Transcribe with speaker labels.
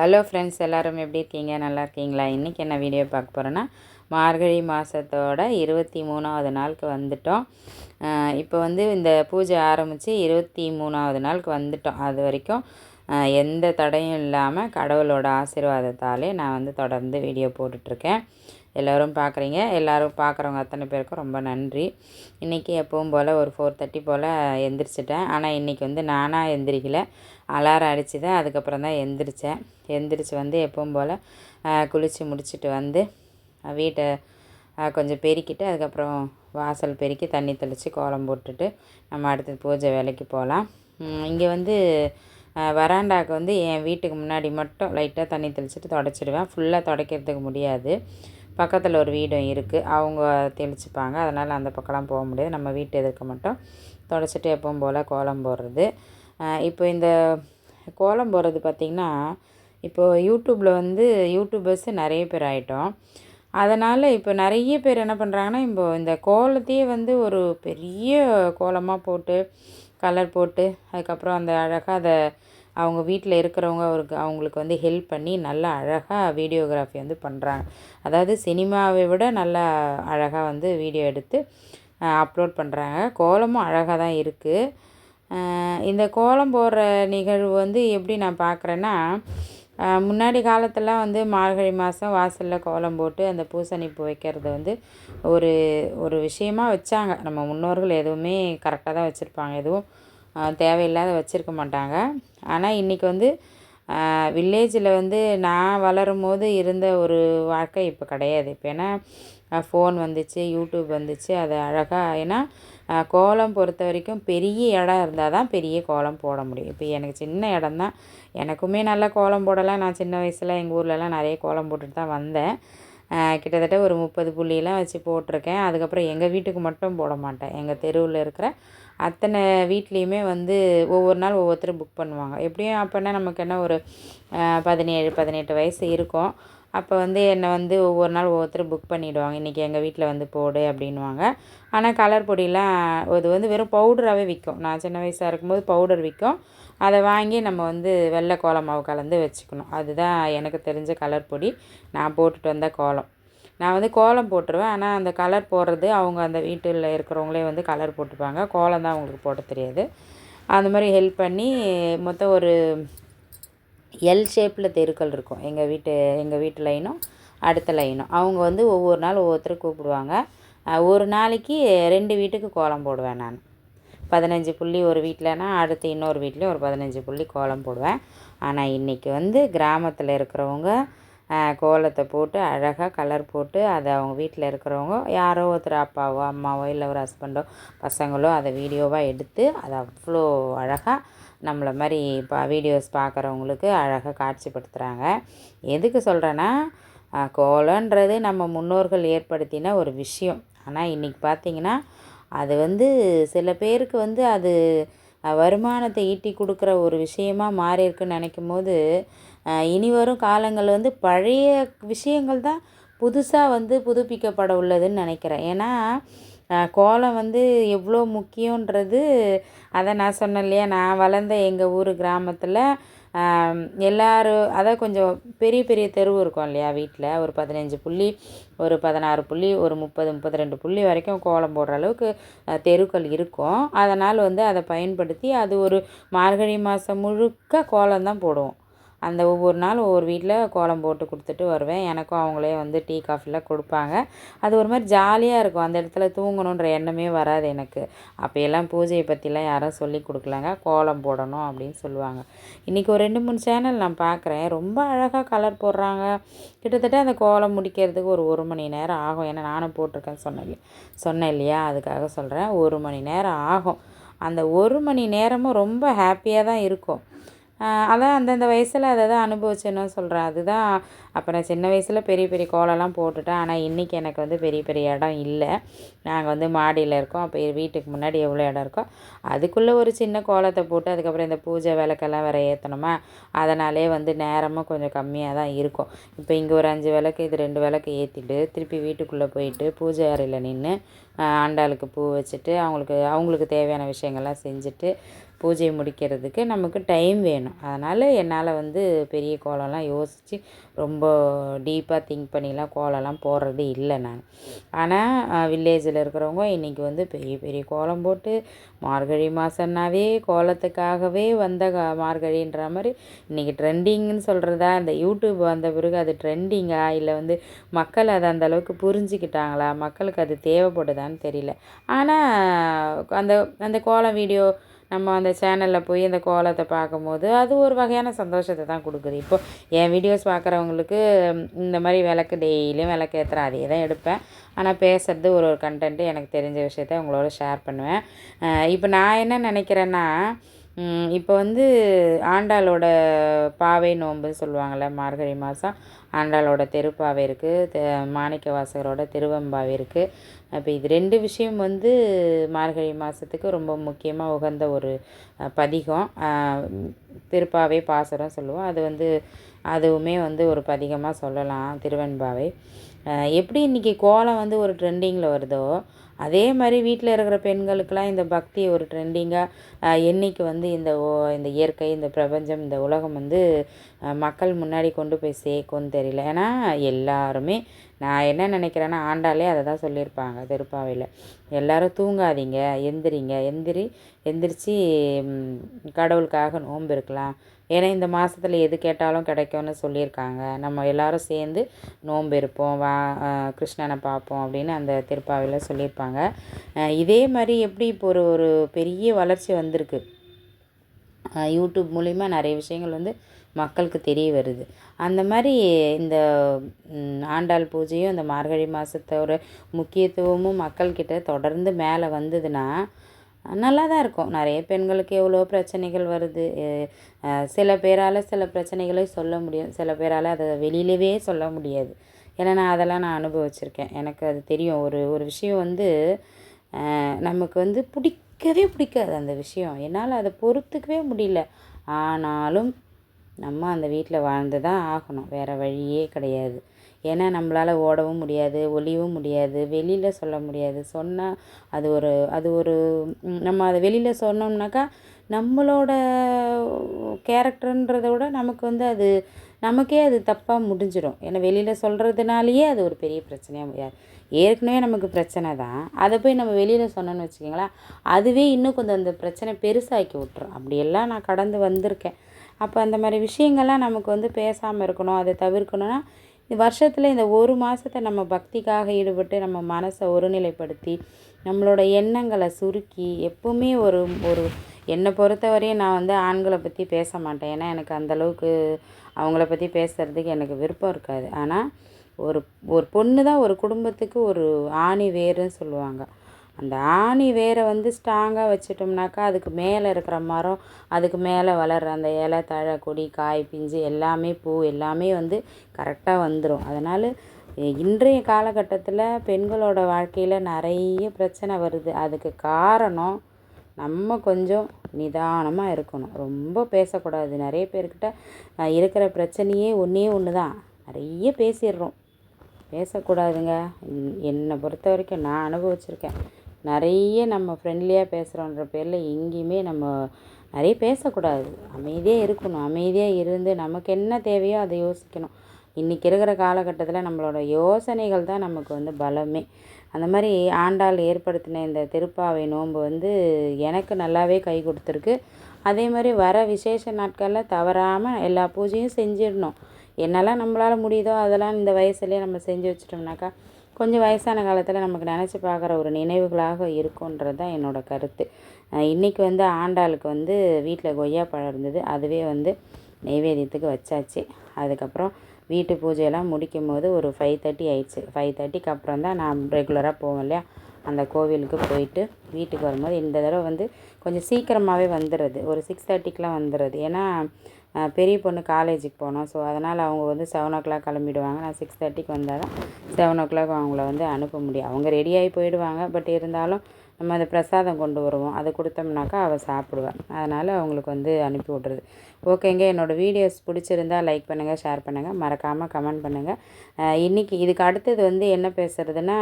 Speaker 1: hello friends எல்லோரும் எப்படி இருக்கீங்க நல்லா இருக்கீங்களா இன்றைக்கி என்ன வீடியோ பார்க்க போகிறேன்னா மார்கழி மாதத்தோட இருபத்தி மூணாவது நாளுக்கு வந்துட்டோம் இப்போ வந்து இந்த பூஜை ஆரம்பித்து இருபத்தி மூணாவது நாளுக்கு வந்துட்டோம் அது வரைக்கும் எந்த தடையும் இல்லாமல் கடவுளோட ஆசீர்வாதத்தாலே நான் வந்து தொடர்ந்து வீடியோ போட்டுட்ருக்கேன் எல்லோரும் பார்க்குறீங்க எல்லோரும் பார்க்குறவங்க அத்தனை பேருக்கும் ரொம்ப நன்றி இன்றைக்கி எப்பவும் போல் ஒரு ஃபோர் தேர்ட்டி போல் எந்திரிச்சிட்டேன் ஆனால் இன்றைக்கி வந்து நானாக எந்திரிக்கல அலாரம் அடிச்சு தான் அதுக்கப்புறம் தான் எந்திரிச்சேன் எந்திரிச்சு வந்து எப்பவும் போல் குளித்து முடிச்சுட்டு வந்து வீட்டை கொஞ்சம் பெருக்கிட்டு அதுக்கப்புறம் வாசல் பெருக்கி தண்ணி தெளித்து கோலம் போட்டுட்டு நம்ம அடுத்தது பூஜை வேலைக்கு போகலாம் இங்கே வந்து வராண்டாவுக்கு வந்து என் வீட்டுக்கு முன்னாடி மட்டும் லைட்டாக தண்ணி தெளிச்சிட்டு துடச்சிடுவேன் ஃபுல்லாக துடைக்கிறதுக்கு முடியாது பக்கத்தில் ஒரு வீடும் இருக்குது அவங்க தெளிச்சுப்பாங்க அதனால் அந்த பக்கம்லாம் போக முடியாது நம்ம வீட்டு எதிர்க்க மட்டும் துடைச்சிட்டு எப்பவும் போல் கோலம் போடுறது இப்போ இந்த கோலம் போடுறது பார்த்திங்கன்னா இப்போது யூடியூப்பில் வந்து யூடியூபர்ஸ் நிறைய பேர் ஆகிட்டோம் அதனால் இப்போ நிறைய பேர் என்ன பண்ணுறாங்கன்னா இப்போது இந்த கோலத்தையே வந்து ஒரு பெரிய கோலமாக போட்டு கலர் போட்டு அதுக்கப்புறம் அந்த அழகாக அதை அவங்க வீட்டில் இருக்கிறவங்க அவருக்கு அவங்களுக்கு வந்து ஹெல்ப் பண்ணி நல்லா அழகாக வீடியோகிராஃபி வந்து பண்ணுறாங்க அதாவது சினிமாவை விட நல்லா அழகாக வந்து வீடியோ எடுத்து அப்லோட் பண்ணுறாங்க கோலமும் அழகாக தான் இருக்குது இந்த கோலம் போடுற நிகழ்வு வந்து எப்படி நான் பார்க்குறேன்னா முன்னாடி காலத்தெல்லாம் வந்து மார்கழி மாதம் வாசலில் கோலம் போட்டு அந்த பூசணி பூ வைக்கிறது வந்து ஒரு ஒரு விஷயமாக வச்சாங்க நம்ம முன்னோர்கள் எதுவுமே கரெக்டாக தான் வச்சுருப்பாங்க எதுவும் தேவையில்லாத வச்சுருக்க மாட்டாங்க ஆனால் இன்றைக்கி வந்து வில்லேஜில் வந்து நான் வளரும் போது இருந்த ஒரு வாழ்க்கை இப்போ கிடையாது இப்போ ஏன்னா ஃபோன் வந்துச்சு யூடியூப் வந்துச்சு அது அழகாக ஏன்னா கோலம் பொறுத்த வரைக்கும் பெரிய இடம் இருந்தால் தான் பெரிய கோலம் போட முடியும் இப்போ எனக்கு சின்ன இடம் தான் எனக்குமே நல்லா கோலம் போடலாம் நான் சின்ன வயசில் எங்கள் ஊர்லலாம் நிறைய கோலம் போட்டுட்டு தான் வந்தேன் கிட்டத்தட்ட ஒரு முப்பது புள்ளியெலாம் வச்சு போட்டிருக்கேன் அதுக்கப்புறம் எங்கள் வீட்டுக்கு மட்டும் போட மாட்டேன் எங்கள் தெருவில் இருக்கிற அத்தனை வீட்லேயுமே வந்து ஒவ்வொரு நாள் ஒவ்வொருத்தரும் புக் பண்ணுவாங்க எப்படியும் அப்போனா நமக்கு என்ன ஒரு பதினேழு பதினெட்டு வயசு இருக்கும் அப்போ வந்து என்னை வந்து ஒவ்வொரு நாள் ஒவ்வொருத்தர் புக் பண்ணிவிடுவாங்க இன்றைக்கி எங்கள் வீட்டில் வந்து போடு அப்படின்வாங்க ஆனால் கலர் பொடியெலாம் அது வந்து வெறும் பவுடராகவே விற்கும் நான் சின்ன வயசாக இருக்கும்போது பவுடர் விற்கும் அதை வாங்கி நம்ம வந்து வெள்ளை கோலம் மாவு கலந்து வச்சுக்கணும் அதுதான் எனக்கு தெரிஞ்ச கலர் பொடி நான் போட்டுட்டு வந்த கோலம் நான் வந்து கோலம் போட்டுருவேன் ஆனால் அந்த கலர் போடுறது அவங்க அந்த வீட்டில் இருக்கிறவங்களே வந்து கலர் போட்டுப்பாங்க கோலம் தான் அவங்களுக்கு போட தெரியாது அந்த மாதிரி ஹெல்ப் பண்ணி மொத்தம் ஒரு எல் ஷேப்பில் தெருக்கள் இருக்கும் எங்கள் வீட்டு எங்கள் வீட்டு லைனும் அடுத்த லைனும் அவங்க வந்து ஒவ்வொரு நாள் ஒவ்வொருத்தர் கூப்பிடுவாங்க ஒரு நாளைக்கு ரெண்டு வீட்டுக்கு கோலம் போடுவேன் நான் பதினஞ்சு புள்ளி ஒரு வீட்டிலனா அடுத்து இன்னொரு வீட்லேயும் ஒரு பதினஞ்சு புள்ளி கோலம் போடுவேன் ஆனால் இன்றைக்கி வந்து கிராமத்தில் இருக்கிறவங்க கோலத்தை போட்டு அழகாக கலர் போட்டு அதை அவங்க வீட்டில் இருக்கிறவங்க யாரோ ஒருத்தர் அப்பாவோ அம்மாவோ இல்லை ஒரு ஹஸ்பண்டோ பசங்களோ அதை வீடியோவாக எடுத்து அதை அவ்வளோ அழகாக நம்மளை மாதிரி இப்போ வீடியோஸ் பார்க்குறவங்களுக்கு அழகாக காட்சிப்படுத்துகிறாங்க எதுக்கு சொல்கிறேன்னா கோலன்றது நம்ம முன்னோர்கள் ஏற்படுத்தின ஒரு விஷயம் ஆனால் இன்றைக்கி பார்த்திங்கன்னா அது வந்து சில பேருக்கு வந்து அது வருமானத்தை ஈட்டி கொடுக்குற ஒரு விஷயமாக மாறி இருக்குன்னு நினைக்கும் போது இனி வரும் காலங்கள் வந்து பழைய விஷயங்கள் தான் புதுசாக வந்து புதுப்பிக்கப்பட உள்ளதுன்னு நினைக்கிறேன் ஏன்னா கோலம் வந்து எவ்வளோ முக்கியன்றது அதை நான் சொன்னேன் இல்லையா நான் வளர்ந்த எங்கள் ஊர் கிராமத்தில் எல்லோரும் அதான் கொஞ்சம் பெரிய பெரிய தெரு இருக்கும் இல்லையா வீட்டில் ஒரு பதினஞ்சு புள்ளி ஒரு பதினாறு புள்ளி ஒரு முப்பது முப்பது ரெண்டு புள்ளி வரைக்கும் கோலம் போடுற அளவுக்கு தெருக்கள் இருக்கும் அதனால் வந்து அதை பயன்படுத்தி அது ஒரு மார்கழி மாதம் முழுக்க கோலம் தான் போடுவோம் அந்த ஒவ்வொரு நாள் ஒவ்வொரு வீட்டில் கோலம் போட்டு கொடுத்துட்டு வருவேன் எனக்கும் அவங்களே வந்து டீ காஃபிலாம் கொடுப்பாங்க அது ஒரு மாதிரி ஜாலியாக இருக்கும் அந்த இடத்துல தூங்கணுன்ற எண்ணமே வராது எனக்கு அப்போ எல்லாம் பூஜையை பற்றிலாம் யாரும் சொல்லி கொடுக்கலங்க கோலம் போடணும் அப்படின்னு சொல்லுவாங்க இன்றைக்கி ஒரு ரெண்டு மூணு சேனல் நான் பார்க்குறேன் ரொம்ப அழகாக கலர் போடுறாங்க கிட்டத்தட்ட அந்த கோலம் முடிக்கிறதுக்கு ஒரு ஒரு மணி நேரம் ஆகும் ஏன்னா நானும் போட்டிருக்கேன்னு சொன்னேன் சொன்னேன் இல்லையா அதுக்காக சொல்கிறேன் ஒரு மணி நேரம் ஆகும் அந்த ஒரு மணி நேரமும் ரொம்ப ஹாப்பியாக தான் இருக்கும் அதான் அந்தந்த வயசில் அதை தான் அனுபவிச்சேன்னு சொல்கிறேன் அதுதான் அப்போ நான் சின்ன வயசில் பெரிய பெரிய கோலம்லாம் போட்டுட்டேன் ஆனால் இன்றைக்கி எனக்கு வந்து பெரிய பெரிய இடம் இல்லை நாங்கள் வந்து மாடியில் இருக்கோம் அப்போ வீட்டுக்கு முன்னாடி எவ்வளோ இடம் இருக்கோ அதுக்குள்ளே ஒரு சின்ன கோலத்தை போட்டு அதுக்கப்புறம் இந்த பூஜை விளக்கெல்லாம் வேறு ஏற்றணுமா அதனாலே வந்து நேரமும் கொஞ்சம் கம்மியாக தான் இருக்கும் இப்போ இங்கே ஒரு அஞ்சு விளக்கு இது ரெண்டு விளக்கு ஏற்றிட்டு திருப்பி வீட்டுக்குள்ளே போயிட்டு பூஜை அறையில் நின்று ஆண்டாளுக்கு பூ வச்சுட்டு அவங்களுக்கு அவங்களுக்கு தேவையான விஷயங்கள்லாம் செஞ்சுட்டு பூஜையை முடிக்கிறதுக்கு நமக்கு டைம் வேணும் அதனால் என்னால் வந்து பெரிய கோலம்லாம் யோசித்து ரொம்ப டீப்பாக திங்க் பண்ணிலாம் கோலம்லாம் போடுறது இல்லை நான் ஆனால் வில்லேஜில் இருக்கிறவங்க இன்றைக்கி வந்து பெரிய பெரிய கோலம் போட்டு மார்கழி மாதம்னாவே கோலத்துக்காகவே வந்த மார்கழின்ற மாதிரி இன்றைக்கி ட்ரெண்டிங்னு சொல்கிறதா இந்த யூடியூப் வந்த பிறகு அது ட்ரெண்டிங்கா இல்லை வந்து மக்கள் அதை அந்தளவுக்கு புரிஞ்சுக்கிட்டாங்களா மக்களுக்கு அது தேவைப்படுதா இருக்கான்னு தெரியல ஆனால் அந்த அந்த கோலம் வீடியோ நம்ம அந்த சேனலில் போய் அந்த கோலத்தை பார்க்கும்போது அது ஒரு வகையான சந்தோஷத்தை தான் கொடுக்குது இப்போது என் வீடியோஸ் பார்க்குறவங்களுக்கு இந்த மாதிரி விளக்கு டெய்லியும் விளக்கு ஏற்றுற அதே தான் எடுப்பேன் ஆனால் பேசுகிறது ஒரு ஒரு கண்டென்ட்டு எனக்கு தெரிஞ்ச விஷயத்த உங்களோட ஷேர் பண்ணுவேன் இப்போ நான் என்ன நினைக்கிறேன்னா இப்போ வந்து ஆண்டாளோட பாவை நோன்பு சொல்லுவாங்கள்ல மார்கழி மாதம் ஆண்டாளோட தெருப்பாவை இருக்குது மாணிக்க வாசகரோட திருவம்பாவை இருக்குது அப்போ இது ரெண்டு விஷயம் வந்து மார்கழி மாதத்துக்கு ரொம்ப முக்கியமாக உகந்த ஒரு பதிகம் திருப்பாவை பாசுரம் சொல்லுவோம் அது வந்து அதுவுமே வந்து ஒரு பதிகமாக சொல்லலாம் திருவெண்பாவை எப்படி இன்றைக்கி கோலம் வந்து ஒரு ட்ரெண்டிங்கில் வருதோ அதே மாதிரி வீட்டில் இருக்கிற பெண்களுக்கெல்லாம் இந்த பக்தி ஒரு ட்ரெண்டிங்காக என்றைக்கு வந்து இந்த இந்த இயற்கை இந்த பிரபஞ்சம் இந்த உலகம் வந்து மக்கள் முன்னாடி கொண்டு போய் சேர்க்கும்னு தெரியல ஏன்னா எல்லாருமே நான் என்ன நினைக்கிறேன்னா ஆண்டாலே அதை தான் சொல்லியிருப்பாங்க திருப்பாவையில் எல்லோரும் தூங்காதீங்க எந்திரிங்க எந்திரி எந்திரிச்சு கடவுளுக்காக நோன்பு இருக்கலாம் ஏன்னா இந்த மாதத்தில் எது கேட்டாலும் கிடைக்கும்னு சொல்லியிருக்காங்க நம்ம எல்லோரும் சேர்ந்து நோன்பு இருப்போம் வா கிருஷ்ணனை பார்ப்போம் அப்படின்னு அந்த திருப்பாவையில் சொல்லியிருப்பாங்க இதே மாதிரி எப்படி இப்போ ஒரு ஒரு பெரிய வளர்ச்சி வந்திருக்கு யூடியூப் மூலிமா நிறைய விஷயங்கள் வந்து மக்களுக்கு தெரிய வருது அந்த மாதிரி இந்த ஆண்டாள் பூஜையும் இந்த மார்கழி மாதத்தோட முக்கியத்துவமும் மக்கள்கிட்ட தொடர்ந்து மேலே வந்ததுன்னா நல்லா தான் இருக்கும் நிறைய பெண்களுக்கு எவ்வளோ பிரச்சனைகள் வருது சில பேரால் சில பிரச்சனைகளை சொல்ல முடியும் சில பேரால் அதை வெளியிலவே சொல்ல முடியாது ஏன்னா நான் அதெல்லாம் நான் அனுபவிச்சிருக்கேன் எனக்கு அது தெரியும் ஒரு ஒரு விஷயம் வந்து நமக்கு வந்து பிடிக்கவே பிடிக்காது அந்த விஷயம் என்னால் அதை பொறுத்துக்கவே முடியல ஆனாலும் நம்ம அந்த வீட்டில் வாழ்ந்து தான் ஆகணும் வேறு வழியே கிடையாது ஏன்னா நம்மளால் ஓடவும் முடியாது ஒளியவும் முடியாது வெளியில் சொல்ல முடியாது சொன்னால் அது ஒரு அது ஒரு நம்ம அதை வெளியில் சொன்னோம்னாக்கா நம்மளோட கேரக்டர்ன்றதை விட நமக்கு வந்து அது நமக்கே அது தப்பாக முடிஞ்சிடும் ஏன்னா வெளியில் சொல்கிறதுனாலேயே அது ஒரு பெரிய பிரச்சனையாக முடியாது ஏற்கனவே நமக்கு பிரச்சனை தான் அதை போய் நம்ம வெளியில் சொன்னோன்னு வச்சுக்கோங்களேன் அதுவே இன்னும் கொஞ்சம் அந்த பிரச்சனை பெருசாக்கி விட்டுரும் அப்படியெல்லாம் நான் கடந்து வந்திருக்கேன் அப்போ அந்த மாதிரி விஷயங்கள்லாம் நமக்கு வந்து பேசாமல் இருக்கணும் அதை தவிர்க்கணும்னா வருஷத்தில் இந்த ஒரு மாதத்தை நம்ம பக்திக்காக ஈடுபட்டு நம்ம மனசை ஒருநிலைப்படுத்தி நம்மளோட எண்ணங்களை சுருக்கி எப்போவுமே ஒரு ஒரு என்னை பொறுத்தவரையும் நான் வந்து ஆண்களை பற்றி பேச மாட்டேன் ஏன்னா எனக்கு அந்தளவுக்கு அவங்கள பற்றி பேசுகிறதுக்கு எனக்கு விருப்பம் இருக்காது ஆனால் ஒரு ஒரு பொண்ணு தான் ஒரு குடும்பத்துக்கு ஒரு ஆணி வேறுன்னு சொல்லுவாங்க அந்த ஆணி வேரை வந்து ஸ்ட்ராங்காக வச்சிட்டோம்னாக்கா அதுக்கு மேலே இருக்கிற மரம் அதுக்கு மேலே வளர்கிற அந்த இலை தழை கொடி காய் பிஞ்சு எல்லாமே பூ எல்லாமே வந்து கரெக்டாக வந்துடும் அதனால் இன்றைய காலகட்டத்தில் பெண்களோட வாழ்க்கையில் நிறைய பிரச்சனை வருது அதுக்கு காரணம் நம்ம கொஞ்சம் நிதானமாக இருக்கணும் ரொம்ப பேசக்கூடாது நிறைய பேர்கிட்ட இருக்கிற பிரச்சனையே ஒன்றே ஒன்று தான் நிறைய பேசிடுறோம் பேசக்கூடாதுங்க என்னை பொறுத்த வரைக்கும் நான் அனுபவிச்சிருக்கேன் நிறைய நம்ம ஃப்ரெண்ட்லியாக பேசுகிறோன்ற பேரில் எங்கேயுமே நம்ம நிறைய பேசக்கூடாது அமைதியாக இருக்கணும் அமைதியாக இருந்து நமக்கு என்ன தேவையோ அதை யோசிக்கணும் இன்றைக்கி இருக்கிற காலகட்டத்தில் நம்மளோட யோசனைகள் தான் நமக்கு வந்து பலமே அந்த மாதிரி ஆண்டாள் ஏற்படுத்தின இந்த திருப்பாவை நோன்பு வந்து எனக்கு நல்லாவே கை கொடுத்துருக்கு அதே மாதிரி வர விசேஷ நாட்களில் தவறாமல் எல்லா பூஜையும் செஞ்சிடணும் என்னெல்லாம் நம்மளால் முடியுதோ அதெல்லாம் இந்த வயசுலேயே நம்ம செஞ்சு வச்சிட்டோம்னாக்கா கொஞ்சம் வயசான காலத்தில் நமக்கு நினச்சி பார்க்குற ஒரு நினைவுகளாக இருக்குன்றது தான் என்னோடய கருத்து இன்றைக்கி வந்து ஆண்டாளுக்கு வந்து வீட்டில் கொய்யா பழம் இருந்தது அதுவே வந்து நைவேத்தியத்துக்கு வச்சாச்சு அதுக்கப்புறம் வீட்டு பூஜையெல்லாம் முடிக்கும் போது ஒரு ஃபைவ் தேர்ட்டி ஆயிடுச்சு ஃபைவ் தேர்ட்டிக்கு அப்புறம் தான் நான் ரெகுலராக போவேன் இல்லையா அந்த கோவிலுக்கு போயிட்டு வீட்டுக்கு வரும்போது இந்த தடவை வந்து கொஞ்சம் சீக்கிரமாகவே வந்துடுறது ஒரு சிக்ஸ் தேர்ட்டிக்கெலாம் வந்துடுறது ஏன்னா பெரிய பொண்ணு காலேஜுக்கு போனோம் ஸோ அதனால் அவங்க வந்து செவன் ஓ கிளாக் கிளம்பிடுவாங்க நான் சிக்ஸ் தேர்ட்டிக்கு வந்தால் தான் செவன் ஓ கிளாக் அவங்கள வந்து அனுப்ப முடியும் அவங்க ரெடியாகி போயிடுவாங்க பட் இருந்தாலும் நம்ம அந்த பிரசாதம் கொண்டு வருவோம் அதை கொடுத்தோம்னாக்கா அவள் சாப்பிடுவேன் அதனால் அவங்களுக்கு வந்து அனுப்பி விட்றது ஓகேங்க என்னோடய வீடியோஸ் பிடிச்சிருந்தால் லைக் பண்ணுங்கள் ஷேர் பண்ணுங்கள் மறக்காமல் கமெண்ட் பண்ணுங்கள் இன்றைக்கி இதுக்கு அடுத்தது வந்து என்ன பேசுகிறதுனா